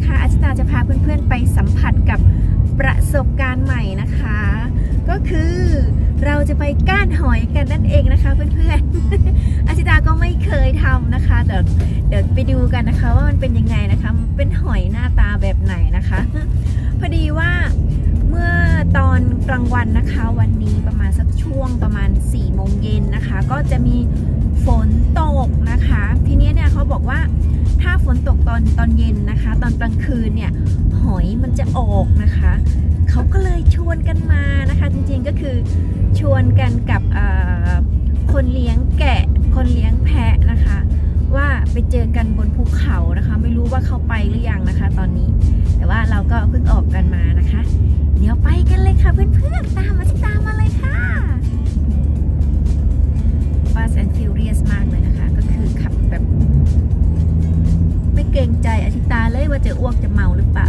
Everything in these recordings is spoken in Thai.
นะคะอาชิตาจะพาเพื่อนๆไปสัมผัสกับประสบการณ์ใหม่นะคะ ก็คือเราจะไปก้านหอยกันนั่นเองนะคะเพื่อนๆอาชิตาก็ไม่เคยทำนะคะเดี๋ยวเดี๋ยวไปดูกันนะคะว่ามันเป็นยังไงนะคะเป็นหอยหน้าตาแบบไหนนะคะ พอดีว่า กลางวันนะคะวันนี้ประมาณสักช่วงประมาณ4ี่โมงเย็นนะคะ ก็จะมีฝนตกนะคะ ทีนี้เนี่ยเขาบอกว่าถ้าฝนตกตอนตอนเย็นนะคะ ตอนกลางคืนเนี่ยหอยมันจะออกนะคะเขาก็เลยชวนกันมานะคะ จริงๆก็คือชวนกันกับคนเลี้ยงแกะ คนเลี้ยงแพะนะคะ ว่าไปเจอกันบนภูเขานะคะ ไม่รู้ว่าเขาไปหรือยังนะคะ ตอนนี้ แต่ว่าเราก็เพิ่งออกกันมา ตามมาที่ตามมาเลยค่ะ Fast and Furious มากเลยนะคะ ก็คือขับแบบ ไม่เกรงใจอาชิตาเลยว่าจะอ้วกจะเมาหรือเปล่า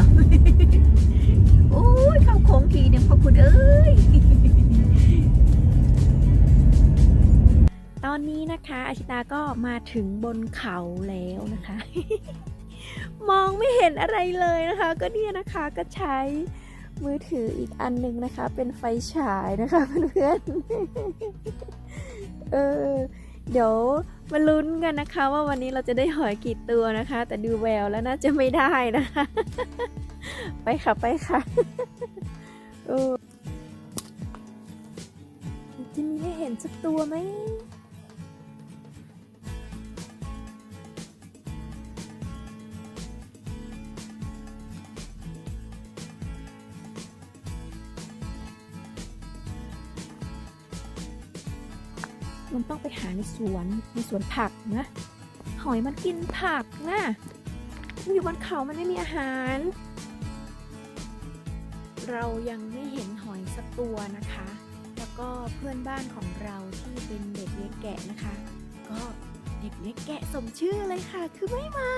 โอ้ยเข้าโค้งทีเนี่ยพ่อคุณเอ้ย ตอนนี้นะคะอาชิตาก็มาถึงบนเขาแล้วนะคะ มองไม่เห็นอะไรเลยนะคะ ก็เนี่ยนะคะก็ใช้ มือถืออีกอันหนึงนะคะ เป็นไฟฉายนะคะเพื่อนๆเออ เดี๋ยวมาลุ้นกันนะคะ ว่าวันนี้เราจะได้หอยกี่ตัวนะคะ แต่ดูแววแล้วน่าจะไม่ได้นะคะ ไปค่ะไปค่ะจะมีให้เห็นสักตัวไหม มันต้องไปหาในสวนในสวนผักนะ หอยมันกินผักนะมันอยู่บนเขามันไม่มีอาหาร เรายังไม่เห็นหอยสักตัวนะคะ แล้วก็เพื่อนบ้านของเราที่เป็นเด็กเลี้ยงแกะนะคะ ก็เด็กเลี้ยงแกะสมชื่อเลยค่ะ คือไม่มา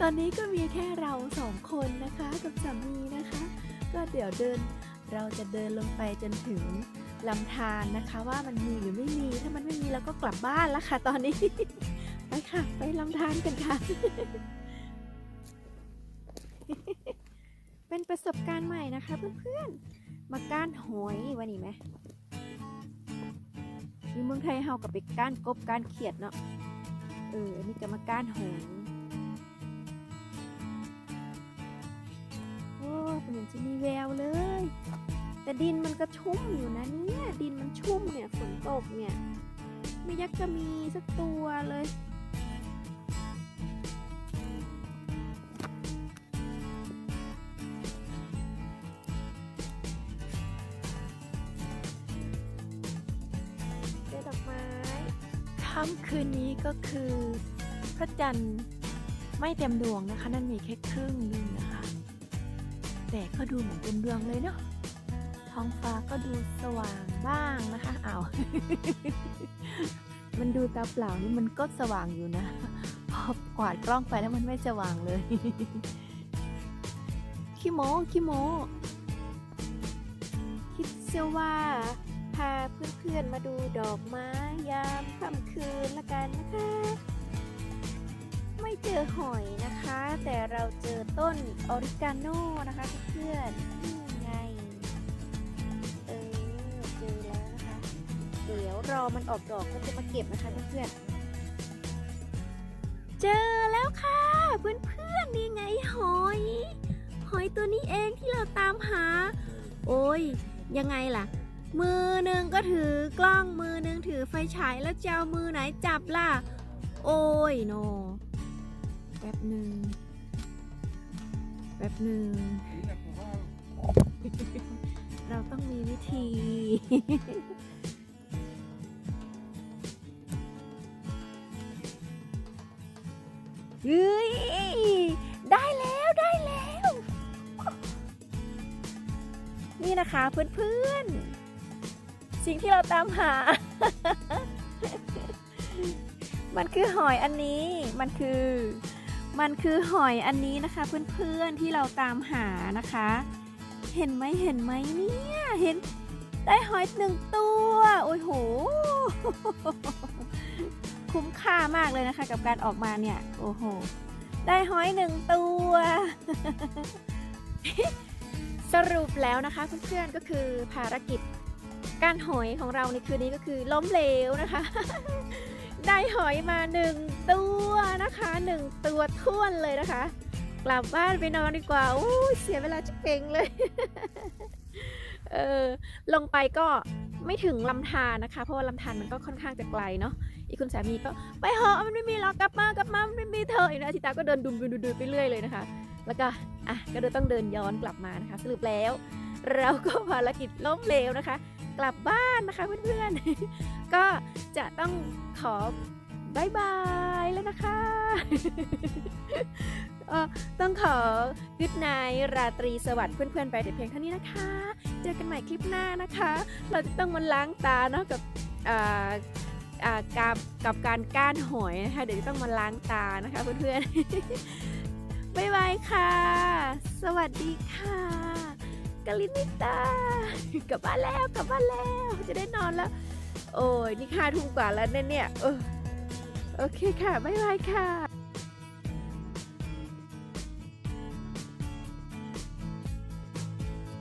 ตอนนี้ก็มีแค่เราสองคนนะคะกับสามีนะคะ ก็เดี๋ยวเดินเราจะเดินลงไปจนถึง ลำธารนะคะว่ามันมีหรือไม่มี ถ้ามันไม่มีเราก็กลับบ้านแล้วค่ะ ตอนนี้ ไปค่ะ ไปลำธารกันค่ะ เป็นประสบการณ์ใหม่นะคะ เพื่อนๆ มาก้านหอยวันนี้ไหมมีเมืองไทยเฮากับไปก้านกบก้านเขียดเนาะ เอออันนี้ก็มาก้านหอยโอ้เห็นจะมีแววเลย แต่ดินมันก็ชุ่มอยู่นะเนี่ยดินมันชุ่มเนี่ยฝนตกเนี่ย ไม่ยักจะมีสักตัวเลยเจดอกไม้ค่ำคืนนี้ก็คือ พระจันทร์ไม่เต็มดวงนะคะ นั่นมีแค่ครึ่งนึงนะคะ แต่ก็ดูเหมือนเต็มดวงเลยเนาะ ท้องฟ้าก็ดูสว่างบ้างนะคะอ้าวมันดูตาเปล่านี่มันก็สว่างอยู่นะ พอกวาดกล้องไปแล้วมันไม่สว่างเลยขี้โมขี้โมคิดเสียว่า พาเพื่อนๆมาดูดอกไม้ยามค่ำคืนละกันนะคะ ไม่เจอหอยนะคะ แต่เราเจอต้นออริกาโนนะคะเพื่อนๆ รอมันออกดอกก็จะมาเก็บนะคะเพื่อนๆ เจอแล้วค่ะเพื่อนๆนี่ไงหอย หอยตัวนี้เองที่เราตามหา โอ้ยยังไงล่ะ มือหนึ่งก็ถือกล้องมือหนึ่งถือไฟฉายแล้วจะเอามือไหนจับล่ะ โอ้ยโน แป๊บหนึ่งแป๊บหนึ่งเราต้องมีวิธี เฮ้ยได้แล้วได้แล้ว นี่นะคะเพื่อนๆ สิ่งที่เราตามหา มันคือหอยอันนี้ มันคือ มันคือหอยอันนี้นะคะ เพื่อนๆที่เราตามหานะคะ เห็นไหมเห็นไหมเนี่ย เห็นได้หอยหนึ่งตัว โอ้ยโห คุ้มค่ามากเลยนะคะ กับการออกมาเนี่ย โอ้โห ได้หอยหนึ่งตัว สรุปแล้วนะคะเพื่อนๆก็คือภารกิจการหอยของเราในคืนนี้ก็คือล้มเหลวนะคะ ได้หอยมาหนึ่งตัวนะคะหนึ่งตัวท้วนเลยนะคะ กลับบ้านไปนอนดีกว่าโอ้เสียเวลาจะเป่งเลยเออลงไปก็ไม่ถึงลำธารนะคะ เพราะว่าลำธารมันก็ค่อนข้างจะไกลเนาะ อีกคุณสามีก็ไปเหอะมันไม่มีหรอกกลับมากลับมามันไม่มีเธออีกนะชิตาก็เดินดุมดุมดุมไปเรื่อยเลยนะคะ แล้วก็อะก็เลยต้องเดินย้อนกลับมานะคะสรุปแล้ว เราก็ภารกิจล้มเหลวนะคะ กลับบ้านนะคะเพื่อนๆ ก็จะต้องขอบายบายแล้วนะคะต้องขอกุดไนราตรีสวัสดิ์เพื่อนๆ ไปแต่เพียงเท่านี้นะคะ เจอกันใหม่คลิปหน้านะคะ เราจะต้องมาล้างตาเนาะกับอ่า กับกับการก้านหอยนะคะ เดี๋ยวต้องมาล้างตานะคะเพื่อนๆบ๊ายบายค่ะ สวัสดีค่ะกาลินิตากลับบ้านแล้วกลับบ้านแล้ว จะได้นอนแล้ว โอ้ยนี่ค่าทุ่มกว่าแล้วเนี่ยเนี่ยโอเคค่ะ บ๊ายบายค่ะ